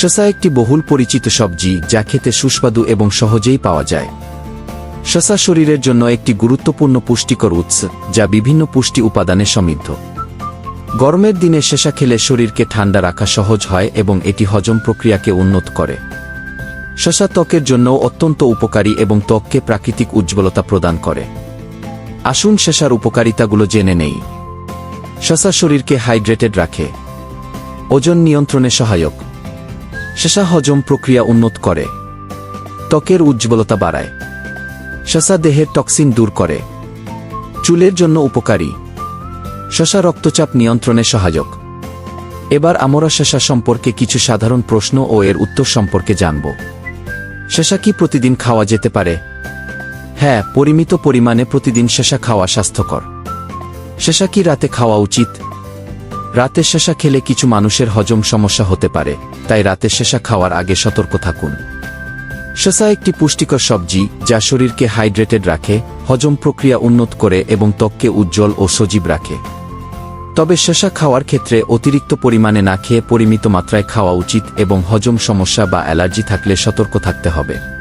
শসা একটি বহুল পরিচিত সবজি যা খেতে সুস্বাদু এবং সহজেই পাওয়া যায়। শসা শরীরের জন্য একটি গুরুত্বপূর্ণ পুষ্টিকর উৎস, যা বিভিন্ন পুষ্টি উপাদানে সমৃদ্ধ। গরমের দিনে শসা খেলে শরীরকে ঠান্ডা রাখা সহজ হয় এবং এটি হজম প্রক্রিয়াকে উন্নত করে। শসা ত্বকের জন্য অত্যন্ত উপকারী এবং ত্বককে প্রাকৃতিক উজ্জ্বলতা প্রদান করে। আসুন শসার উপকারিতাগুলো জেনে নেই। শসা শরীরকে হাইড্রেটেড রাখে। ওজন নিয়ন্ত্রণে সহায়ক। শসা হজম প্রক্রিয়া উন্নত করে। ত্বকের উজ্জ্বলতা বাড়ায়। শসা দেহের টক্সিন দূর করে। চুলের জন্য উপকারী। শসা রক্তচাপ নিয়ন্ত্রণে সহায়ক। এবার আমরা শসা সম্পর্কে কিছু সাধারণ প্রশ্ন ও এর উত্তর সম্পর্কে জানব। শসা কি প্রতিদিন খাওয়া যেতে পারে? হ্যাঁ পরিমিত পরিমাণে প্রতিদিন শসা খাওয়া স্বাস্থ্যকর। শসা কি রাতে খাওয়া উচিত? রাতে শেষা খেলে কিছু মানুষের হজম সমস্যা হতে পারে, তাই রাতের শসা খাওয়ার আগে সতর্ক থাকুন। শসা একটি পুষ্টিকর সবজি যা শরীরকে হাইড্রেটেড রাখে, হজম প্রক্রিয়া উন্নত করে এবং ত্বককে উজ্জ্বল ও সজীব রাখে। তবে শসা খাওয়ার ক্ষেত্রে অতিরিক্ত পরিমাণে না খেয়ে পরিমিত মাত্রায় খাওয়া উচিত এবং হজম সমস্যা বা অ্যালার্জি থাকলে সতর্ক থাকতে হবে।